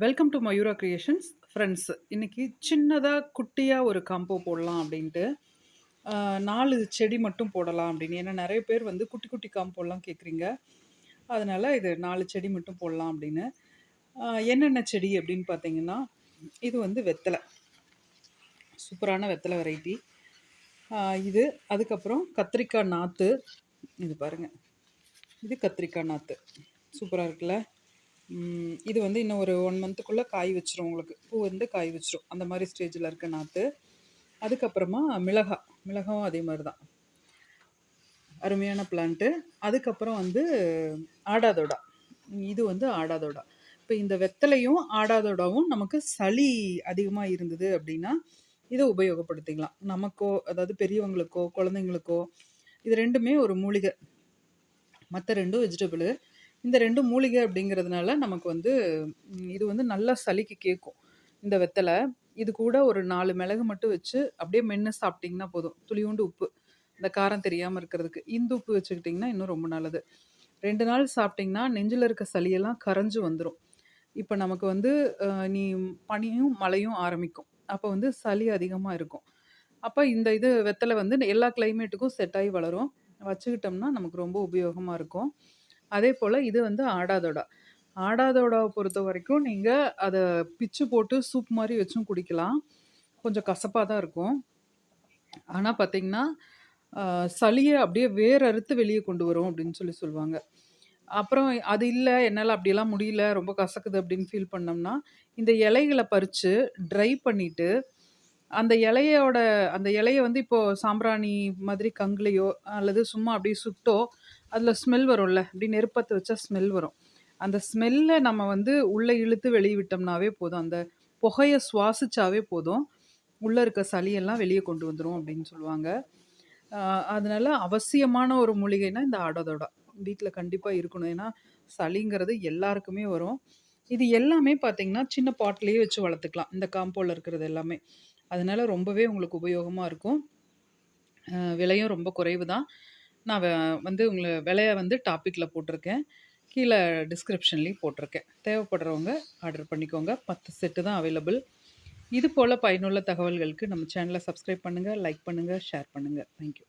Welcome to Mayura creations friends இன்றைக்கி சின்னதாக குட்டியாக ஒரு காம்போ போடலாம் அப்படின்ட்டு நாலு செடி மட்டும் போடலாம் அப்படின்னு. ஏன்னா நிறைய பேர் வந்து குட்டி குட்டி காம்போலாம் கேட்குறீங்க அதனால் இது நாலு செடி மட்டும் போடலாம் அப்படின்னு. என்னென்ன செடி அப்படின்னு பார்த்தீங்கன்னா இது வந்து வெத்தலை. சூப்பரான வெத்தலை வெரைட்டி இது அதுக்கப்புறம் கத்திரிக்காய் நாற்று இது பாருங்கள் இது கத்திரிக்காய் நாற்று சூப்பராக இருக்குல்ல? இது வந்து இன்னும் ஒரு ஒன் மந்த்துக்குள்ளே காய் வச்சிரும் உங்களுக்கு. பூ வந்து காய் வச்சிரும். அந்த மாதிரி ஸ்டேஜில் இருக்க நாற்று அதுக்கப்புறமா மிளகா. மிளகாவும் அதே மாதிரி தான் அருமையான பிளான்ட்டு அதுக்கப்புறம் வந்து ஆடாதோடா இது வந்து ஆடாதோடா இப்போ இந்த வெத்தலையும் ஆடாதோடாவும் நமக்கு சளி அதிகமாக இருந்தது அப்படின்னா இதை உபயோகப்படுத்திக்கலாம். நமக்கோ அதாவது பெரியவங்களுக்கோ குழந்தைங்களுக்கோ இது ரெண்டுமே ஒரு மூலிகை. மற்ற ரெண்டும் வெஜிடபிள் இந்த ரெண்டு மூலிகை அப்படிங்கிறதுனால நமக்கு வந்து இது வந்து நல்லா சளிக்கு கேட்கும் இந்த வெத்தலை இது கூட ஒரு நாலு மிளகு மட்டும் வச்சு அப்படியே மென்று சாப்பிட்டிங்கன்னா போதும். துளியூண்டு உப்பு இந்த காரம் தெரியாமல் இருக்கிறதுக்கு. இந்த உப்பு வச்சுக்கிட்டிங்கன்னா இன்னும் ரொம்ப நல்லது. ரெண்டு நாள் சாப்பிட்டிங்கன்னா நெஞ்சில் இருக்க சளியெல்லாம் கரைஞ்சு வந்துடும் இப்போ நமக்கு வந்து நீ பனியும் மழையும் ஆரம்பிக்கும். அப்போ வந்து சளி அதிகமாக இருக்கும். அப்போ இந்த இது வெத்தலை வந்து எல்லா கிளைமேட்டுக்கும் செட் ஆகி வளரும். வச்சுக்கிட்டோம்னா நமக்கு ரொம்ப உபயோகமாக இருக்கும். அதே போல் இது வந்து ஆடாதோடா ஆடாதோடாவை பொறுத்த வரைக்கும் நீங்கள் அதை பிச்சு போட்டு சூப் மாதிரி வச்சும் குடிக்கலாம். கொஞ்சம் கசப்பாக தான் இருக்கும். ஆனால் பார்த்தீங்கன்னா சளியை அப்படியே வேற அறுத்து வெளியே கொண்டு வரும் அப்படின்னு சொல்லி சொல்லுவாங்க. அப்புறம் அது இல்லை என்னால் அப்படியெல்லாம் முடியல ரொம்ப கசக்குது அப்படின்னு ஃபீல் பண்ணோம்னா இந்த இலைகளை பறித்து ட்ரை பண்ணிவிட்டு அந்த இலையோட அந்த இலைய வந்து இப்போ சாம்பிராணி மாதிரி கங்குலையோ அல்லது சும்மா அப்படியே சுட்டோ அதில் ஸ்மெல் வரும்ல அப்படி நெருப்பத்தை வச்சா ஸ்மெல் வரும். அந்த ஸ்மெல்லை நம்ம வந்து உள்ளே இழுத்து வெளியே விட்டோம்னாவே போதும். அந்த புகையை சுவாசிச்சாவே போதும். உள்ளே இருக்க சளியெல்லாம் வெளியே கொண்டு வந்துடும் அப்படின்னு சொல்லுவாங்க. ஆஹ் அதனால அவசியமான ஒரு மூலிகைனா இந்த ஆடோதோடா. வீட்டில் கண்டிப்பாக இருக்கணும். ஏன்னா சளிங்கிறது எல்லாருக்குமே வரும். இது எல்லாமே பார்த்தீங்கன்னா சின்ன பாட்லேயே வச்சு வளர்த்துக்கலாம். இந்த காம்போல இருக்கிறது எல்லாமே. அதனால் ரொம்பவே உங்களுக்கு உபயோகமாக இருக்கும். விலையும் ரொம்ப குறைவு தான் நான் வந்து உங்களை விலையை வந்து டாப்பிக்கில் போட்டிருக்கேன். கீழே டிஸ்கிரிப்ஷன்லேயும் போட்டிருக்கேன். தேவைப்படுறவங்க ஆர்டர் பண்ணிக்கோங்க. பத்து செட்டு தான் அவைலபிள் இது போல் பயனுள்ள தகவல்களுக்கு நம்ம சேனலை சப்ஸ்கிரைப் பண்ணுங்கள் லைக் பண்ணுங்கள் ஷேர் பண்ணுங்கள் தேங்க்யூ